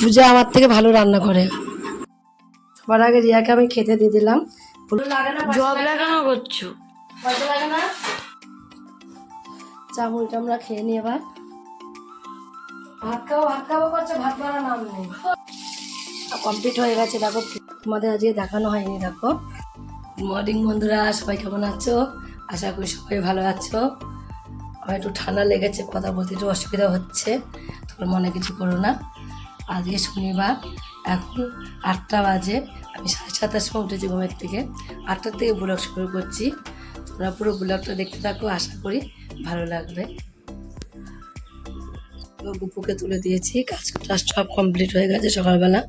পূজা আমার থেকে ভালো রান্না করে। সবার আগে রিয়াকে আমি খেতে দিয়ে দিলাম। জবলা কেন করছ? চামড়টা আমরা খেয়ে নিই এবার। ভাত খাব ভাত খাব করছে ভাত বানার নাম নেই। কমপ্লিট হয়ে গেছে দেখো তোমাদের আজকে দেখানো হয়নি দেখো। মর্নিং বন্ধুরা সবাই কেমন আছো? আশা করি সবাই ভালো আছো। আমার একটু ঠান্ডা লেগেছে কথা বলতে একটু অসুবিধা হচ্ছে। তোমরা মনে কিছু করো না। আজকে শনিবার, এখন আটটা বাজে, আমি সাড়ে সাতটার সময় উঠেছি ঘুমের থেকে। আটটার থেকে ব্লগ শুরু করছি। তোমরা পুরো ব্লগটা দেখতে থাকো, আশা করি ভালো লাগবে। গুপুকে তুলে দিয়েছি, কাজ টাজ সব কমপ্লিট হয়ে গেছে সকালবেলা।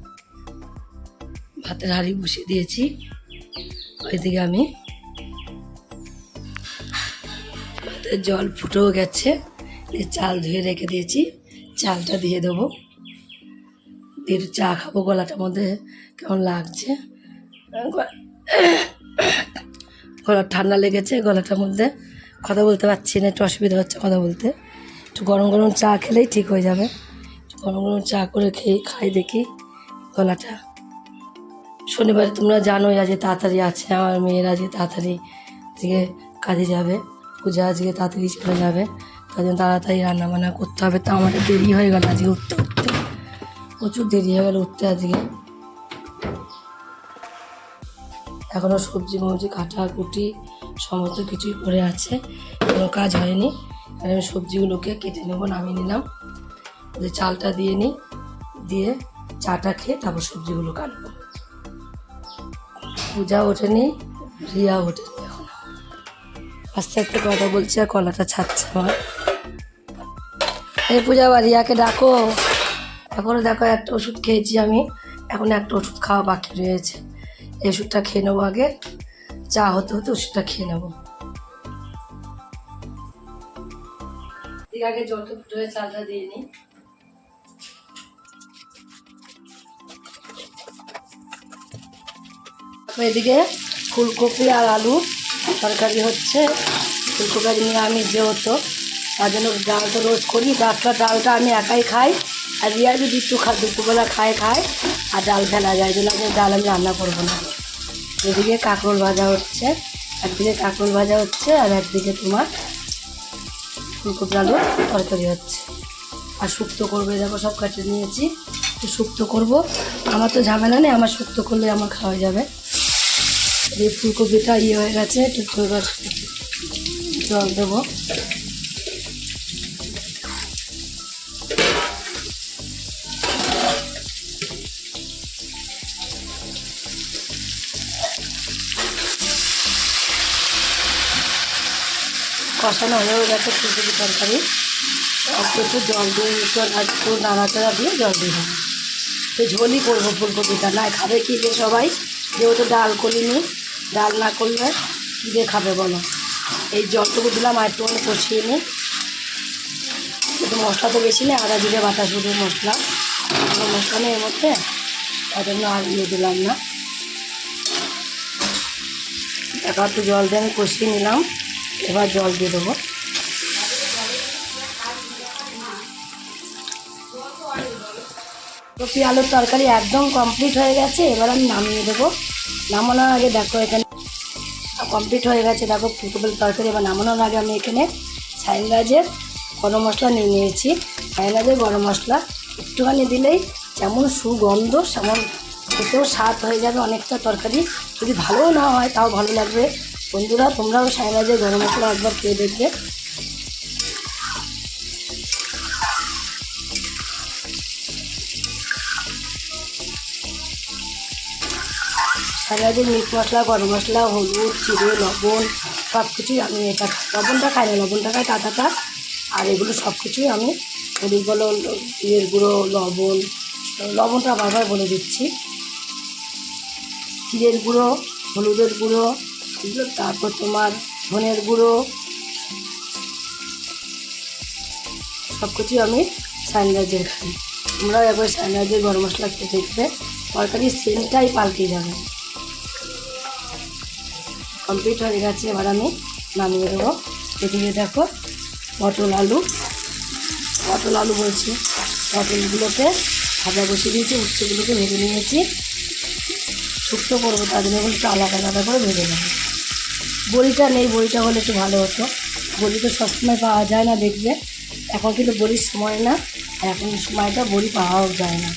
ভাতের হাঁড়ি বসিয়ে দিয়েছি, ওইদিকে আমি ভাতের জল ফুটেও গেছে চাল ধুয়ে রেখে দিয়েছি, চালটা দিয়ে দেবো। একটু চা খাব গলাটার মধ্যে কেমন লাগছে? গলা ঠান্ডা লেগেছে গলাটার মধ্যে কথা বলতে পারছি না, একটু অসুবিধা হচ্ছে কথা বলতে। একটু গরম গরম চা খেলেই ঠিক হয়ে যাবে। গরম গরম চা করে খেয়ে খাই দেখি গলাটা। শনিবারে তোমরা জানোই, আজকে তাড়াতাড়ি আছে আমার মেয়েরা, আজকে তাড়াতাড়ি থেকে কাজে যাবে। পূজা আজকে তাড়াতাড়ি চলে যাবে। তার জন্য তাড়াতাড়ি রান্না বান্না করতে হবে তো আমাদের দেরি হয়ে গেল আজকে উঠতে প্রচুর দেরি হয়ে গেল উঠতে আজকে। এখনও সবজি মবজি কাটা, কুটি সমস্ত কিছুই পড়ে আছে। কোনো কাজ হয়নি। আমি সবজিগুলোকে কেটে নেব, নামিয়ে নিলাম। ওদের চালটা দিয়ে নিই, দিয়ে চাটা খেয়ে তারপর সবজিগুলো কাটবো। পূজা ওঠেনি, রিয়া ওঠেনি এখন। আস্তে আস্তে কথা বলছি আর কলাটা ছাড়ছে আমার। এই পূজা বা রিয়াকে ডাকো। এখনও দেখো একটা ওষুধ খেয়েছি আমি। এখন একটা ওষুধ খাওয়া বাকি রয়েছে। এই ওষুধটা খেয়ে নেব আগে। চা হতে হতে ওষুধটা খেয়ে নেব। আগে হয়ে চালটা দিয়ে নিই। এদিকে ফুলকপি আর আলু তরকারি হচ্ছে। ফুলকপি নিরামিষ হতো তার জন্য ডালটা রোজ করি। ডালটা ডালটা আমি একাই খাই। আর রিয়া যদি একটু দুপুরবেলা খায় খায়, আর ডাল ফেলা যায় জন্য আমি ডাল আমি রান্না করব না। এদিকে কাঁকরোল ভাজা হচ্ছে, একদিকে কাঁকরোল ভাজা হচ্ছে, আর একদিকে তোমার ফুলকপি আলু তরকারি হচ্ছে। আর শুক্তো করবে দেখো সব কাটে নিয়েছি। একটু শুক্তো করব। আমার তো ঝামেলা নেই, আমার শুক্তো করলে আমার খাওয়া যাবে। এই ফুলকপিটা ইয়ে হয়ে গেছে, একটু এবার জল দেবো। কষানো হয়েও গেছে ফুলকপি তরকারি। একটু জল দিয়ে একটু নাড়াচাড়া দিয়ে জল দিয়ে দেবো। তো ঝোলই করব ফুলকপিটা। না, খাবে কি যে সবাই? যেহেতু ডাল করিনি ডাল না করলে কী দিয়ে খাবে বলো? এই জলটুকু দিলাম, আর একটু কষিয়ে নিই। একটু মশলা তো বেশি নেই, আদা, জিরে, বাটা শুধু মশলা। মশলা নেই এর মধ্যে, তার জন্য আর ইয়ে দিলাম না। একটু জল দিয়ে আমি কষিয়ে নিলাম। এবার জল দিয়ে দেবো। কপি আলুর তরকারি একদম কমপ্লিট হয়ে গেছে, এবার আমি নামিয়ে দেবো। নামানোর আগে দেখো এখানে কমপ্লিট হয়ে গেছে, দেখো ফুলকপির তরকারি। এবার নামানোর আগে আমি এখানে ছাইলাজের গরম মশলা নিয়ে নিয়েছি। ছাইলাজের গরম মশলা একটুখানি দিলেই যেমন সুগন্ধ, সেমন খেতেও স্বাদ হয়ে যাবে অনেকটা তরকারি। যদি ভালোও না হয়, তাও ভালো লাগবে। বন্ধুরা, তোমরাও সাইলাজের গরম মশলা একবার খেয়ে দেখবে। সাইলাজের মিট মশলা, গরম মশলা, হলুদ, চিড়ে, লবণ সব কিছুই আমি এটা লবণটা খাই না, লবণটা খাই টাটাটা। আর এগুলো সব কিছুই আমি হলুদ বলো চিড়ের গুঁড়ো, লবণ, লবণটা বারবার বলে দিচ্ছি। চিড়ের গুঁড়ো, হলুদের গুঁড়ো তারপর তোমার ধনের গুঁড়ো সব কিছুই আমি সানরাইজের খাই তোমরাও একবার সানরাইজের গরম মশলা খেয়ে দেখবে। তরকারির সেন্টটাই পাল্টে যাবে। কমপ্লিট হয়ে গেছে। এবার আমি নামিয়ে দেবো। এদিকে দেখো, পটল আলু। পটল আলু বলছি। পটলগুলোকে ভাজা বসিয়ে দিয়েছি, উচ্ছেগুলোকে ভেজে নিয়েছি। শুক্তো করব তার জন্য একটু আলাদা আলাদা করে ভেজে নেব। বড়িটা নেই, বড়িটা হলে একটু ভালো হতো। বড়ি তো সবসময় পাওয়া যায় না দেখবে এখন কিন্তু বড়ির সময় না এখন সময়টা বড়ি পাওয়াও যায় না।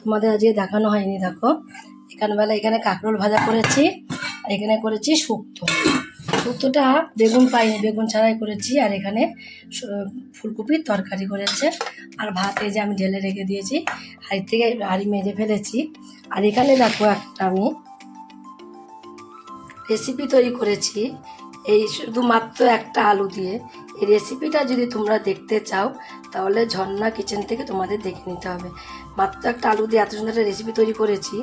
তোমাদের আজকে দেখানো হয়নি, দেখো। এখানে বেলা এখানে কাঁকরোল ভাজা করেছি, আর এখানে করেছি শুক্তো। শুক্তোটা বেগুন পাইনি বেগুন ছাড়াই করেছি আর এখানে ফুলকপির তরকারি করেছে। আর ভাত যে আমি ঢেলে রেখে দিয়েছি, হাড়ি থেকে হাড়ি মেজে ফেলেছি। আর এখানে দেখো একটা আমি রেসিপি তৈরি করেছি। এই শুধুমাত্র একটা আলু দিয়ে। এই রেসিপিটা যদি তোমরা দেখতে চাও, তাহলে ঝর্ণা কিচেন থেকে তোমাদের দেখে নিতে হবে। মাত্র একটা আলু দিয়ে এত সুন্দর একটা রেসিপি তৈরি করেছি।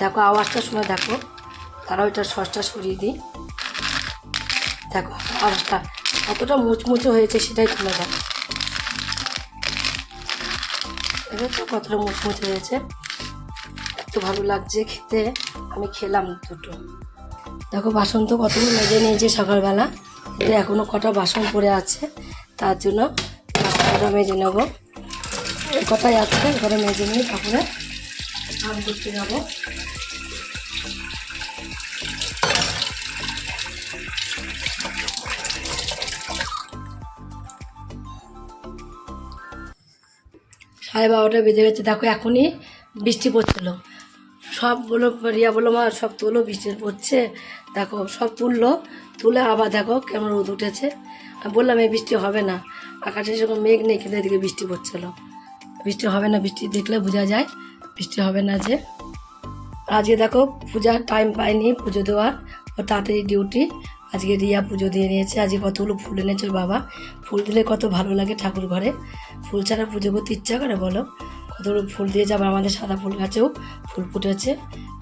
দেখো আওয়াজটা শুনে দেখো। তারাও এটা সসটা সরিয়ে দিই। দেখো আওয়াজটা কতটা মুচমুচে হয়েছে সেটাই তুলে দেখো দেখেছ কতটা মুচমুচে হয়েছে। এত ভালো লাগছে খেতে, আমি খেলাম দুটো। দেখো, বাসন তো কতগুলো মেজে নিয়েছে সকালবেলা এখনও কটা বাসন পড়ে আছে, তার জন্য বাসনটা মেজে নেব। কটাই আছে, এবারে মেজে নিয়ে তারপরে স্নান করতে যাব। সাড়ে বারোটা বেজে গেছে, দেখো এখনই বৃষ্টি পড়ছিল। সব বলো, রিয়া বলল মা, সব তুলো, বৃষ্টি পড়ছে। দেখো, সব তুললো, তুলে আবার দেখো কেমন রোদ উঠেছে। বললাম, এই বৃষ্টি হবে না। আকাশে সেরকম মেঘ নেই, কিন্তু এদিকে বৃষ্টি পড়ছিল। বৃষ্টি হবে না, বৃষ্টি দেখলে বোঝা যায়, বৃষ্টি হবে না যে। আজকে দেখো, পূজার টাইম পাইনি, পুজো দেওয়ার, ও তাড়াতাড়ি ডিউটি আজকে রিয়া পুজো দিয়ে নিয়েছে। আজকে কতগুলো ফুল এনেছে বাবা। ফুল দিলে কত ভালো লাগে ঠাকুর ঘরে। ফুল ছাড়া পুজো করতে ইচ্ছা করে বলো। কতগুলো ফুল দিয়ে আবার আমাদের সাদা ফুল গাছেও ফুল ফুটেছে।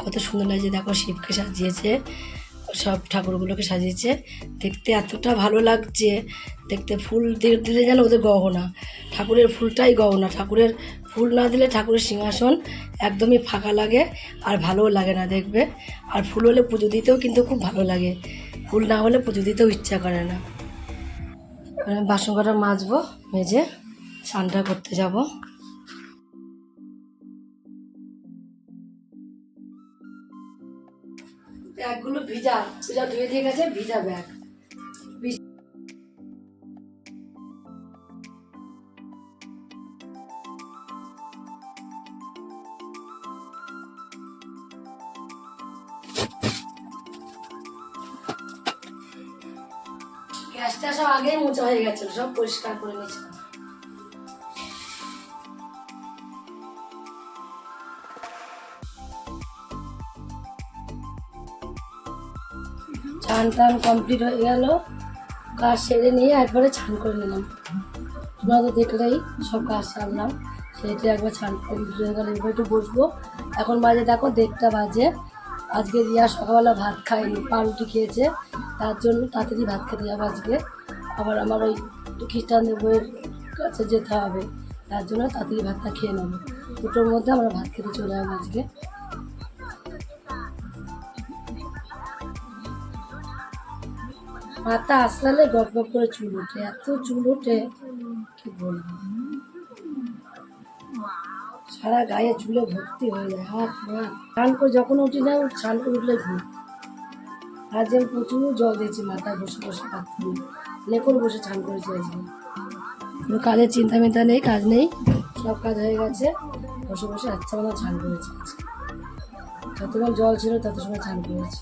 কত সুন্দর লাগছে। দেখো শিবকে সাজিয়েছে। সব ঠাকুরগুলোকে সাজিয়েছে। দেখতে এতটা ভালো লাগছে। দেখতে ফুল দিয়ে দিলে যেন ওদের গহনা। ঠাকুরের ফুলটাই গহনা। ঠাকুরের ফুল না দিলে ঠাকুরের সিংহাসন একদমই ফাঁকা লাগে আর ভালোও লাগে না দেখবে। আর ফুল হলে পুজো দিতেও কিন্তু খুব ভালো লাগে। ফুল না হলে পুজো দিতেও ইচ্ছা করে না। আমি বাসন কটা মাজবো, মেজে স্নানটা করতে যাব। ব্যাগগুলো ভিজা ভিজা ধুয়ে দিয়ে গেছে, ভিজা ব্যাগ। মোচা হয়ে গেছিল সব পরিষ্কার করে নিয়েছিলাম চান টান কমপ্লিট হয়ে গেল কাজ সেরে নিয়ে একবারে ছান করে নিলাম। তোমরা তো দেখলেই সব কাজ সারলাম সেটা একবার ছান কমপ্লিট হয়ে গেল, এবার একটু বসবো। এখন বাজে দেখো দেড়টা বাজে। আজকে রিয়া সকালবেলা ভাত খায়নি, পাউরুটি খেয়েছে, তার জন্য তাড়াতাড়ি ভাত খেতে যাব আজকে। আবার আমার ওই খ্রিস্টানদের বইয়ের কাছে যেতে হবে। তার জন্য তাড়াতাড়ি ভাতটা খেয়ে নেব। দুটোর মধ্যে আমরা ভাত খেতে চলে যাব আজকে। মাথা আসলালে গপ গপ করে চুল ওঠে। এত চুল ওঠে, কি বলব? সারা গায়ে চুলে ভর্তি হয়ে যায়। হাত পা স্নান করে যখন উঠি না, স্নান করে উঠলে ঘুম। আজ আমি প্রচুর জল দিয়েছি মাথায় বসে বসে পাত্র লেকর বসে চান করেছি আজকে কোনো কাজের চিন্তা মিন্তা নেই, কাজ নেই, সব কাজ হয়ে গেছে। বসে বসে আচ্ছা মানে ছান করেছি যতক্ষণ জল ছিল তত সময় ছান করেছি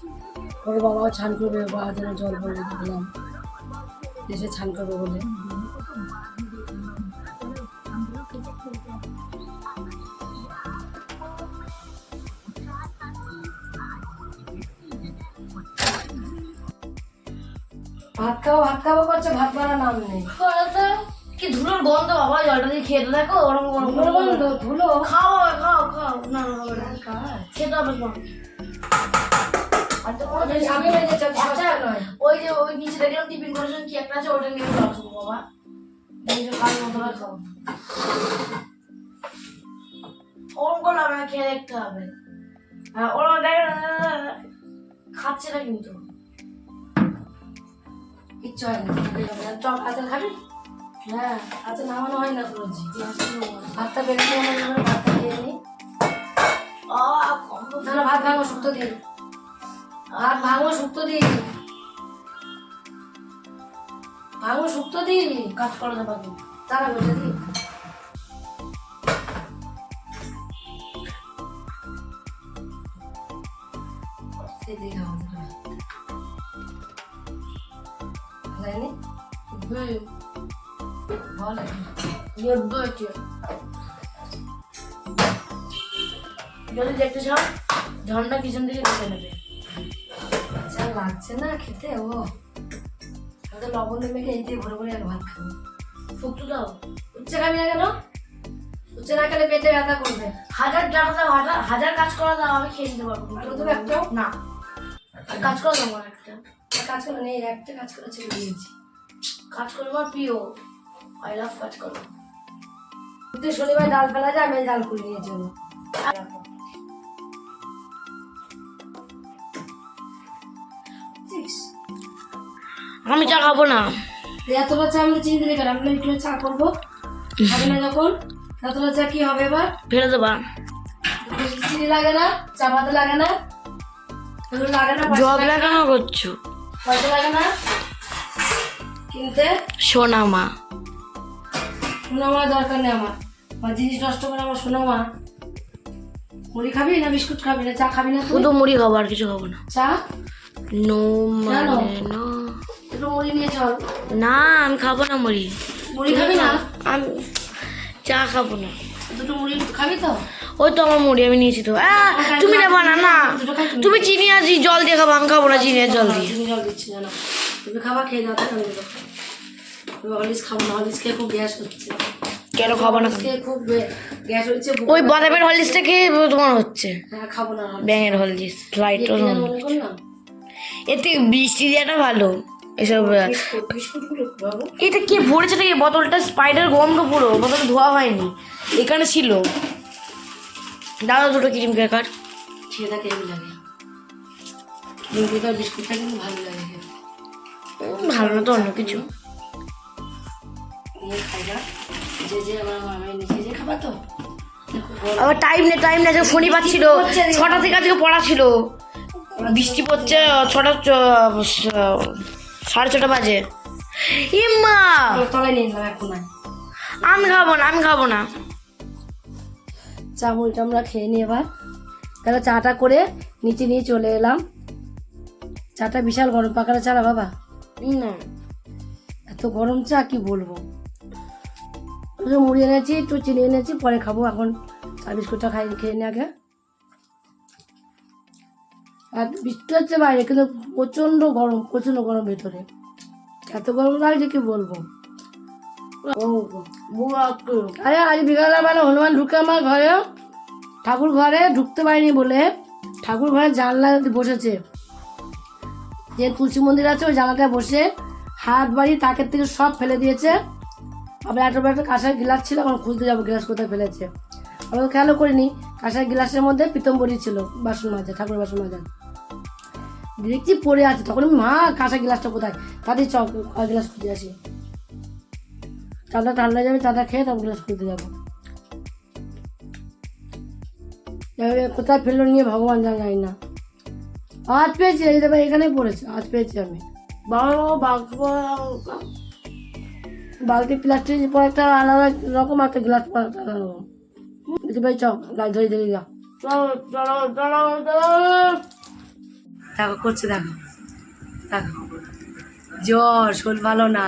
ওর বাবাও ছান করবে, বাবা জন্য জল বলে দিলাম। এসে ছান করবে বলে। খেতে দেখো ওরকম ওরকম ধুলো খাও খাও খাও। না হবে না। খেতে হবে তোমার আর তো কোনো জিনিস আমি মেজে চাচ্ছি, আচ্ছা, সস্তা নয়। ওই যে ওই নিচে দেখলাম টিফিন করেছেন কি একটা আছে ওটা নিয়ে শুধু বাবা। খাও। ওরকম করলে আপনাকে খেয়ে দেখতে হবে। হ্যাঁ ওরা দেখে খাচ্ছে না কিন্তু। কিচ্ছু হয় না চক হাতে খাবি? হ্যাঁ হাতে নামানো হয় না রোজ। ভাতটা বেড়ে নিয়ে আমার ভাতটা খেয়ে নি। না না ভাত ভাঙো শুক্তো দিই ভাত ভাঙো শুক্তো দিই ভাঙো শুক্তো দিই কাজ করে দেবো তারা বসে দিই। যদি দেখতে চাও ঝর্ণা পিছন দিকে দেখে নেবে আচ্ছা লাগছে না খেতে ও আমি তো লবণ মেখে এই দিয়ে ভরে ভরে ভাত খাব শুক্তো দাও উচ্ছে খাবি না কেন উচ্ছে না খেলে পেটে ব্যথা করবে হাজার টাকা দাও হাজার হাজার কাজ করা দাও আমি খেয়ে নিতে পারব আলু দেবো একটাও? না কাজ করা দাও একটা কাজ করে নেই একটা কাজ করে ছেড়ে দিয়েছি কাজ করে আমার প্রিয় আই লাভ কাজ করো। তুই শনিবার ডাল ফেলা যায় আমি ডাল করে নিয়ে চলো আমি চা খাব না। এতটা চা আমাদের চিনি দিলে আমি একটু চা করব। খাবে না যখন? এতটা চা কি হবে এবার? ফেলে দেবা। চিনি লাগে না চা পাতা লাগে না এগুলো লাগে না পয়সা লাগে না? কেন করছ। পয়সা লাগে না। কিনতে? সোনা মা। সোনা মা দরকার নেই আমার। আমার জিনিস নষ্ট করে আমার সোনা মা মুড়ি খাবি না বিস্কুট খাবি না চা খাবি না শুধু মুড়ি খাব আর কিছু খাব না। চা? নো মানে না। একটু মুড়ি নিয়ে চল। না আমি খাব না মুড়ি। মুড়ি খাবি না? আমি চা খাব না। দুটো মুড়ি খাবি তো? ওই তো আমার মুড়ি আমি নিয়েছি তো। তুমি নেবা না না। তুমি চিনি আর জল দিয়ে খাব আমি খাব না চিনি আর জল দিয়ে। জল দিচ্ছি জানো তুমি খাবা খেয়ে দাও দেবো খাব না খেয়ে খুব গ্যাস হচ্ছে। কেন খাব না? খেয়ে খুব গ্যাস হচ্ছে ওই বাদামের তোমার হচ্ছে। হ্যাঁ খাব না। ব্যাঙের এতে বৃষ্টি দেওয়াটা ভালো। এসব এটা কে ভরেছে নাকি বোতলটা স্পাইডার গন্ধ পুরো। বোতলটা ধোয়া হয়নি। এখানে ছিল। দাদা দুটো ক্রিম ক্র্যাকার খেয়ে কেমন লাগে। বিস্কুটটা কিন্তু ভালো লাগে ভালো না তো অন্য কিছু। নিয়ে খাই না যে যে আমার মামাই নিচে যে খাবা তো। আবার টাইম নেই টাইম নেই আজকে শনিবার ছিল ছটা থেকে আজকে পড়া ছিল। বৃষ্টি পড়ছে ছটা সাড়ে ছটা বাজে। ইম্মা! আমি খাব না আমি খাব না। চা মুড়িটা আমরা খেয়ে নিই এবার। তাহলে চাটা করে নিচে নিয়ে চলে এলাম। চাটা বিশাল গরম পাকাটা চা না বাবা। না। এত গরম চা কি বলব? একটু মুড়ি এনেছি একটু চিনি এনেছি পরে খাব এখন। চা বিস্কুটটা খাই খেয়ে নি আগে। আর বৃষ্টি হচ্ছে বাইরে কিন্তু প্রচণ্ড গরম প্রচণ্ড গরম ভেতরে। এত গরম লাগছে কি বলব? আরে আজ বিকালে মানে হনুমান ঢুকে আমার ঘরে। ঠাকুর ঘরে ঢুকতে পারিনি বলে। ঠাকুর ঘরে জানলা বসেছে। যে তুলসী মন্দির আছে ওই জানলাটায় বসে হাত বাড়ি তাকের থেকে সব ফেলে দিয়েছে। আবার একটা একটা কাঁসার গ্লাস ছিল আমার খুলতে যাব গ্লাস কোথায় ফেলেছে আমি তো খেয়ালও করিনি কাঁসার গ্লাসের মধ্যে পিতম্বরী ছিল বাসন মাজা ঠাকুর বাসন মাজা দেখছি পড়ে আছে তখন মা কাঁসার গ্লাসটা কোথায় তাদের চক গ্লাস খুঁজে আসি চাটা ঠান্ডা যাবে চাটা খেয়ে তখন গ্লাস খুলতে যাব কোথায় ফেলল নিয়ে ভগবান জান জানি না আজ পেয়েছি এই দেখো এখানেই পড়েছে আজ পেয়েছি আমি বালতি প্লাস্টিক পর একটা আলাদা রকম একটা গ্লাস পর একটা আলাদা রকম। দেখি ভাই চ গাছ ধরে ধরে যা দেখো করছে দেখো। দেখো। জ্বর শোল ভালো না।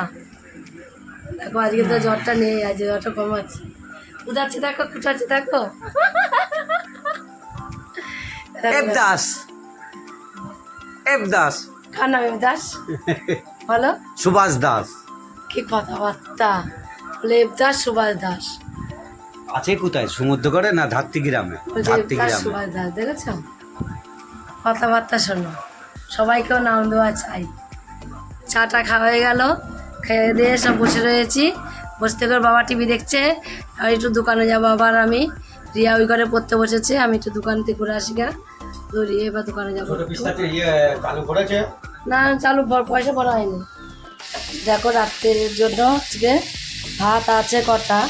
দেখো আজকে তো জ্বরটা নেই আজকে জ্বরটা কমাচ্ছে। উদাচ্ছে দেখো কুটাচ্ছে দেখো। দেখো, দাস এফ দাস কার নাম দাস বলো। সুভাষ দাস। কি কথাবার্তা। লেব দাস সুভাষ দাস। আছে কোথায়? সমুদ্র করে না ধাত্তি গ্রামে ধাত্তি দাস গ্রামে সুভাষ দাস দেখেছ? কথাবার্তা শোনো। সবাইকেও নাম দেওয়া চাই। চাটা খাওয়া হয়ে গেল খেয়ে দিয়ে সব বসে রয়েছি। বসতে করে বাবা টিভি দেখছে। আর একটু দোকানে যাব আবার আমি। রিয়া ওই ঘরে পড়তে বসেছে আমি একটু দোকান থেকে ঘুরে আসি গা। তো রিয়া এবার দোকানে যাব। একটু। ইয়ে না চালু পয়সা ভরা হয়নি। দেখো রাত্রের জন্য আজকে ভাত আছে কটা?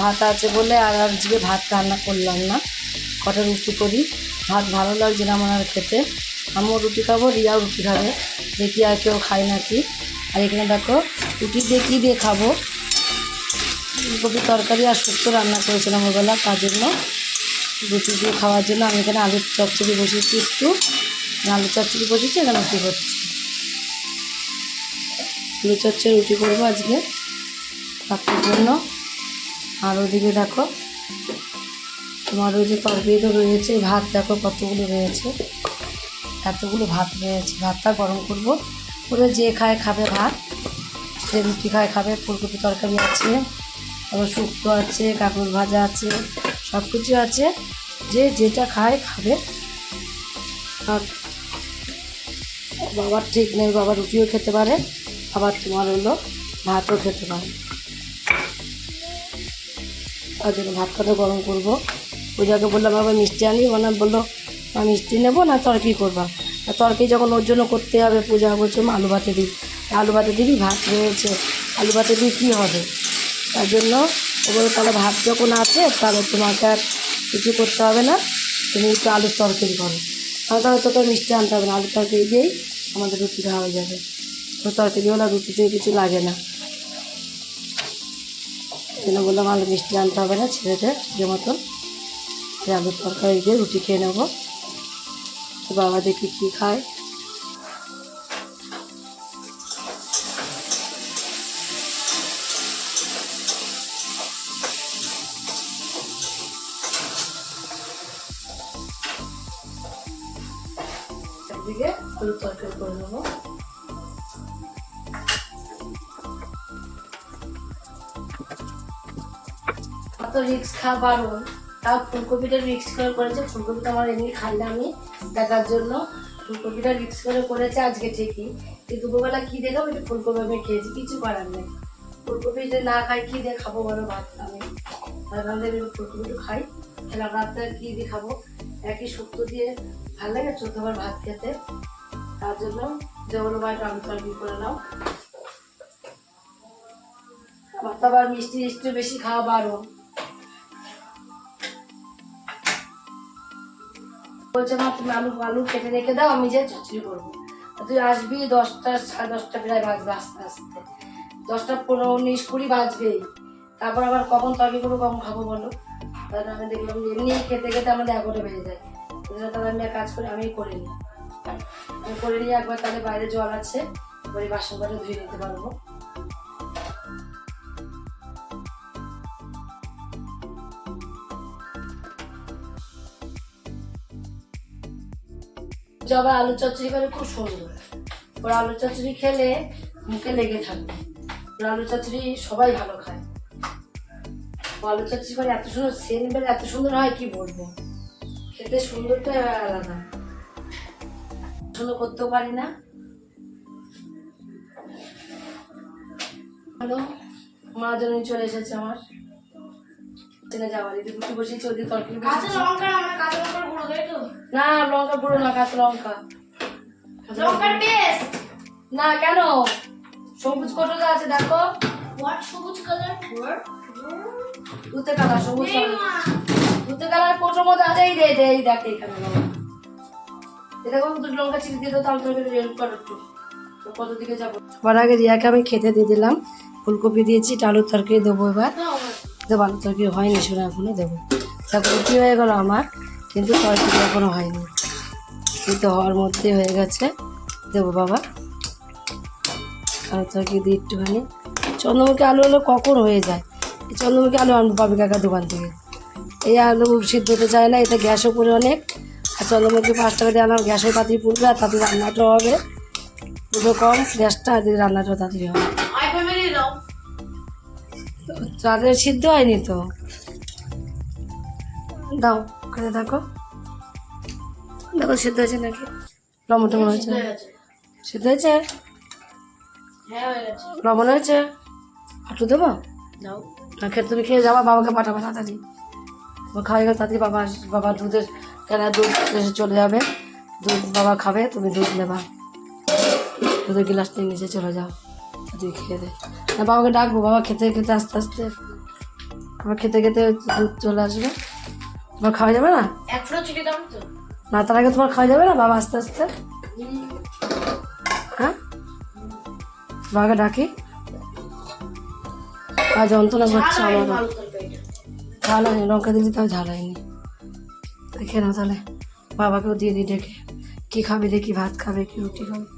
ভাত আছে বলে আর আজকে ভাত রান্না করলাম না। কটা রুটি করি? ভাত ভালো লাগছে না আমার খেতে। আমিও রুটি খাব, রিয়াও রুটি খাবে। দেখি আর কেউ খায় নাকি? আর এখানে দেখো, রুটি দিয়ে কী দিয়ে খাব? ফুলকপি তরকারি আর শুক্তো রান্না করেছিলাম ওবেলা, তার জন্য রুটি দিয়ে খাওয়ার জন্য। আমি এখানে আলুর চচ্চড়ি বসিয়েছি একটু। আলু চচ্চড়ি বসিয়েছি, এখানে রুটি করছি আলু চচ্চড়ি রুটি করব আজকে। রাত্রের জন্য। আর ওদিকে দেখো, তোমার ওই যে তরকারি তো রয়েছে, ভাত দেখো কতগুলো রয়েছে। এতগুলো ভাত রয়েছে। ভাতটা গরম করব। করে যে খায় খাবে ভাত, যে রুটি খায় খাবে, ফুলকপি তরকারি আছে, আবার শুক্তো আছে কাকুর ভাজা আছে সব কিছু আছে। যে যেটা খায় খাবে। আর বাবার ঠিক নেই, বাবা রুটিও খেতে পারে। আবার তোমার হলো ভাতও খেতে পারে। তার জন্য ভাত খাতে গরম করব। পূজাকে বললাম, বাবা, মিষ্টি আনি? মানে বলল মিষ্টি নেব না তরকি করবা? আর তরকি যখন ওর জন্য করতে হবে, পূজা বলছে আলু ভাতে দিই আলু ভাতে দিবি, ভাত রয়েছে। আলু ভাতে দিয়ে কী হবে? তার জন্য ও বলল, তাহলে ভাত যখন আছে, তাহলে তোমাকে আর কিছু করতে হবে না। তুমি একটু আলুর তরকারি করো। তাহলে তাহলে তোকে মিষ্টি আনতে হবে না, আলুর তরকারি দিয়েই আমাদের রুটি খাওয়া হয়ে যাবে। তো তরকারি হলে রুটিতে কিছু লাগে না। জন্য বললাম, আলু মিষ্টি আনতে হবে না, ছেলেদের যে মতন। আলুর তরকারি দিয়ে রুটি খেয়ে নেব। তো বাবা দেখি কী খায়। আলুর তরকারি করে নেব। রিক্স খাওয়া বারণ তাও ফুলকপিটা রিক্স করে করেছে। ফুলকপিটা আমার এমনি খাই আমি দেখার জন্য। ফুলকপিটা রিক্স করে করেছে আজকে ঠিকই। কিন্তু দুপুরবেলা কী দেখাবো একটু ফুলকপি আমি খেয়েছি, কিছু করার নেই। ফুলকপি যদি না খাই, কী দিয়ে খাব বলো ভাত আমি। তার কারণে ফুলকপি একটু খাই। খেলা রাত্রে কী দিয়ে খাব একই শুক্তো দিয়ে ভালো লাগে চোদ্দবার ভাত খেতে। তার জন্য যে বলো ভাই আলু তরকারি করে নাও। আমার তো আবার মিষ্টি মিষ্টি বেশি খাওয়া বারণ। বলছে, মা, তুমি আলু আলু কেটে রেখে দাও, আমি যে চচড়ি করব। তুই আসবি, দশটা, সাড়ে দশটা প্রায় বাজবে আস্তে আস্তে। দশটা পনেরো, উনিশ, কুড়ি বাজবেই তারপর আবার কখন তরকারি করব, কখন খাব বলো। তাহলে আমি দেখলাম এমনি খেতে খেতে আমাদের এগারোটা বেড়ে যায়। তাহলে আমি কাজ করি আমি করে নিই। আমি করে নিয়ে একবার তাহলে বাইরে জল আছে, এবারে বাসন করে ধুয়ে নিতে পারব। জবা আলু চচ্চড়ি করে খুব সুন্দর। ওর আলু চচ্চড়ি খেলে মুখে লেগে থাকবে ওর আলু চচ্চড়ি সবাই ভালো খায়। আলু চচ্চড়ি করে এত সুন্দর সেন্ট বের এত সুন্দর হয়, কি বলব? খেতে সুন্দরটা আলাদা। সুন্দর করতেও পারি না। হ্যালো, মা জন্য চলে এসেছে আমার। রুটি বসিয়েছি ওদিকে তরকারি কাঁচা লঙ্কা আমার কাঁচা লঙ্কার গুঁড়ো তাই তো? না লঙ্কা না কাঁচা লঙ্কা। লঙ্কার পেস্ট! না কেন? সবুজ কটকা আছে দেখো। হোয়াট সবুজ কালার দুতে কালার সবুজ কালার দুতে কালার কোটোর মধ্যে আছে এই দে এই দেখ এখানে লঙ্কা দুটো লঙ্কা চিনি দিয়ে দাও তাহলে তোকে রেল কর একটু। কত দিকে যাব? সবার আগে রিয়াকে আমি খেতে দিয়ে দিলাম। ফুলকপি দিয়েছি আলুর তরকারি দেবো এবার। দেবো আলুর তরকারি হয়নি শুনে এখনও দেবো। দেখো কী হয়ে গেল আমার? কিন্তু তরকারি এখনও হয়নি। কিন্তু হওয়ার মধ্যেই হয়ে গেছে। দেবো বাবা। আলু তরকারি দিয়ে একটুখানি। চন্দ্রমুখী আলু হলে কখন হয়ে যায়? এই চন্দ্রমুখী আলু আনব পাবি কাকার দোকান থেকে। এই আলু সিদ্ধ হতে চায় না এটা গ্যাসও পড়ে অনেক। আর চন্দ্রমুখী পাঁচ টাকা দিয়ে আনলাম গ্যাসও তাড়াতাড়ি পুড়বে আর তাড়াতাড়ি রান্নাটাও হবে। পুরো কম, গ্যাসটা আর রান্নাটাও তাড়াতাড়ি হবে। তাদের সিদ্ধ হয়নি তো? দাও করে দেখো। দেখো সিদ্ধ হয়েছে নাকি? লবণ টমন হয়েছে? হয়ে সিদ্ধ হয়েছে? হ্যাঁ লবণ হয়েছে? একটু দেবো? না খেয়ে তুমি খেয়ে যাবা বাবাকে পাঠাবো তাড়াতাড়ি। খাওয়া গেলে তাড়াতাড়ি বাবা বাবা দুধের কেন দুধ এসে চলে যাবে। দুধ বাবা খাবে তুমি দুধ নেবা। দুধের গিলাস নিয়ে নিচে চলে যাও। তুই খেয়ে দে। না বাবাকে ডাকবো বাবা খেতে খেতে আস্তে আস্তে আবার খেতে খেতে দুধ চলে আসবে। তোমার খাওয়া যাবে না? না তার আগে তোমার খাওয়া যাবে না? বাবা আস্তে আস্তে। হ্যাঁ? বাবাকে ডাকি। আর যন্ত্রণা করছে আমারও। ঝাল হয়নি লঙ্কা দিলি তাও ঝাল হয়নি। দেখে না তাহলে। বাবাকেও দিয়ে দিই ডেকে। কী খাবে দেখি ভাত খাবে কি রুটি খাবে।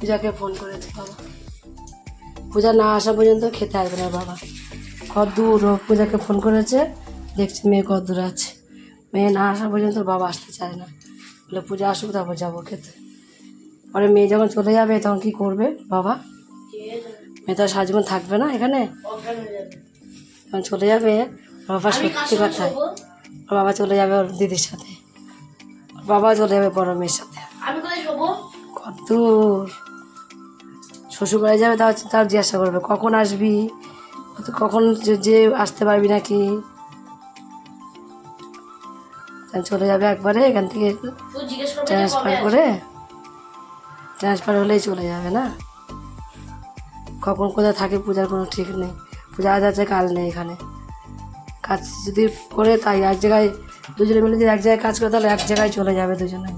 পূজাকে ফোন করেছে বাবা। পূজা না আসা পর্যন্ত খেতে আসবে না বাবা। কদ্দূর ও পূজাকে ফোন করেছে দেখছে মেয়ে কদ্দূর আছে। মেয়ে না আসা পর্যন্ত বাবা আসতে চায় না। বলে পূজা আসুক তারপর যাব খেতে। পরে মেয়ে যখন চলে যাবে তখন কি করবে বাবা? মেয়ে তো আর সারা থাকবে না এখানে। যখন চলে যাবে বাবা সত্যি কথায় ওর বাবা চলে যাবে ওর দিদির সাথে। ওর বাবা চলে যাবে বড় মেয়ের সাথে। কত শ্বশুর বাড়ি যাবে তাও তার জিজ্ঞাসা করবে কখন আসবি? কখন যে আসতে পারবি নাকি? চলে যাবে একবারে এখান থেকে ট্রান্সফার করে ট্রান্সফার হলেই চলে যাবে না? কখন কোথায় থাকে পূজার কোনো ঠিক নেই পূজা আজ আছে কাল নেই এখানে। কাজ যদি করে তাই এক জায়গায় দুজনে মিলে যদি এক জায়গায় কাজ করে তাহলে এক জায়গায় চলে যাবে দুজনে।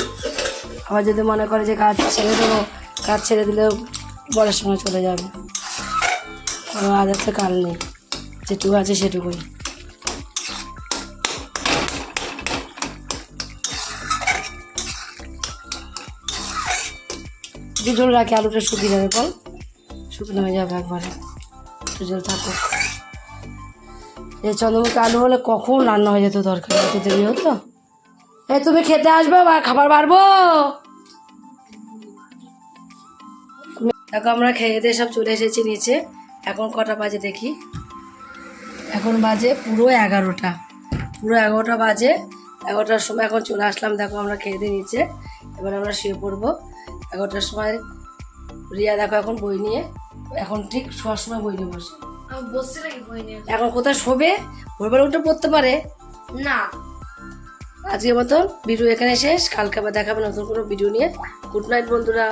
আবার যদি মনে করে যে কাজ ছেড়ে দেবো কাজ ছেড়ে দিলেও বরের সঙ্গে চলে যাবে। আজ আছে কাল নেই। যেটুকু আছে সেটুকুই। দুজন রাখি আলুটা শুকিয়ে যাবে, বল। শুকনো হয়ে যাবে একবারে। দুজন থাকুক। এই চন্দ্রমুখী আলু হলে কখন রান্না হয়ে যেত দরকার এত দেরি হতো? এ, তুমি খেতে আসবে বা খাবার বাড়বো? দেখো আমরা খেয়ে দিয়ে সব চলে এসেছি নিচে। এখন কটা বাজে দেখি। এখন বাজে পুরো এগারোটা। পুরো এগারোটা বাজে। এগারোটার সময় এখন চলে আসলাম দেখো আমরা খেয়ে দিয়ে নিচে। এবার আমরা শুয়ে পড়ব। এগারোটার সময় রিয়া দেখো এখন বই নিয়ে। এখন ঠিক শোয়ার সময় বই নিয়ে বসে। এখন কোথায় শোবে? ভোরবেলা উঠে পড়তে পারে। না। আজকের মতন ভিডিও এখানে শেষ। কালকে আবার দেখাবে নতুন কোনো ভিডিও নিয়ে। গুড নাইট বন্ধুরা।